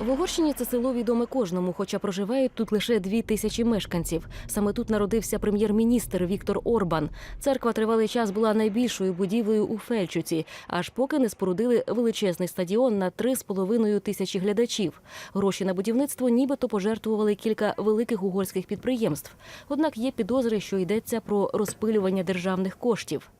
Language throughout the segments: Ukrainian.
В Угорщині це село відоме кожному, хоча проживають тут лише дві тисячі мешканців. Саме тут народився прем'єр-міністр Віктор Орбан. Церква тривалий час була найбільшою будівлею у Фельчуці, аж поки не спорудили величезний стадіон на три з половиною тисячі глядачів. Гроші на будівництво нібито пожертвували кілька великих угорських підприємств. Однак є підозри, що йдеться про розпилювання державних коштів.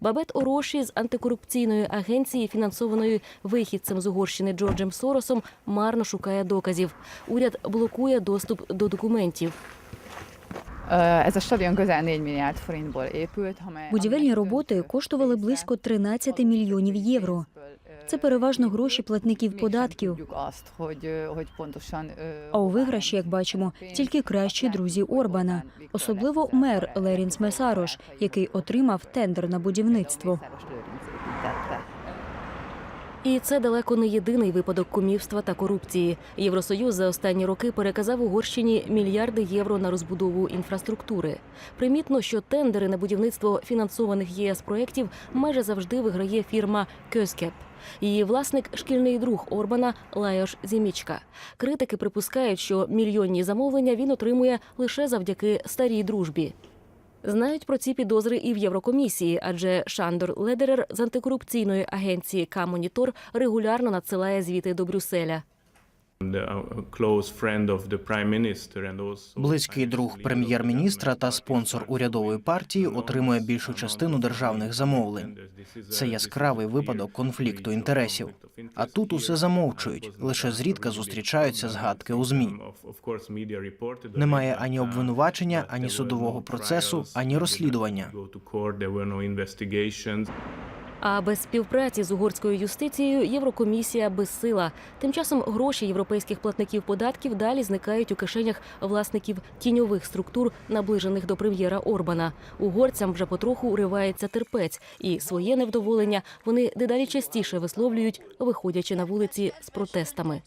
Бабет Ороші з антикорупційної агенції, фінансованої вихідцем з Угорщини Джорджем Соросом, марно шукає доказів. Уряд блокує доступ до документів. Ez a stadion közel 4 milliárd forintból épült. Будівельні роботи коштували близько 13 мільйонів євро. Це переважно гроші платників податків. А у виграші, як бачимо, тільки кращі друзі Орбана, особливо мер Лерінс Месарош, який отримав тендер на будівництво. І це далеко не єдиний випадок кумівства та корупції. Євросоюз за останні роки переказав Угорщині мільярди євро на розбудову інфраструктури. Примітно, що тендери на будівництво фінансованих ЄС проєктів майже завжди виграє фірма Кьоскеп. Її власник шкільний друг Орбана Лайош Зімічка. Критики припускають, що мільйонні замовлення він отримує лише завдяки старій дружбі. Знають про ці підозри і в Єврокомісії, адже Шандор Ледерер з антикорупційної агенції К-Монітор регулярно надсилає звіти до Брюсселя. Близький друг прем'єр-міністра та спонсор урядової партії отримує більшу частину державних замовлень. Це яскравий випадок конфлікту інтересів. А тут усе замовчують. Лише зрідка зустрічаються згадки у змі. Немає ані обвинувачення, ані судового процесу, ані розслідування. А без співпраці з угорською юстицією Єврокомісія безсила. Тим часом гроші європейських платників податків далі зникають у кишенях власників тіньових структур, наближених до прем'єра Орбана. Угорцям вже потроху уривається терпець, і своє невдоволення вони дедалі частіше висловлюють, виходячи на вулиці з протестами.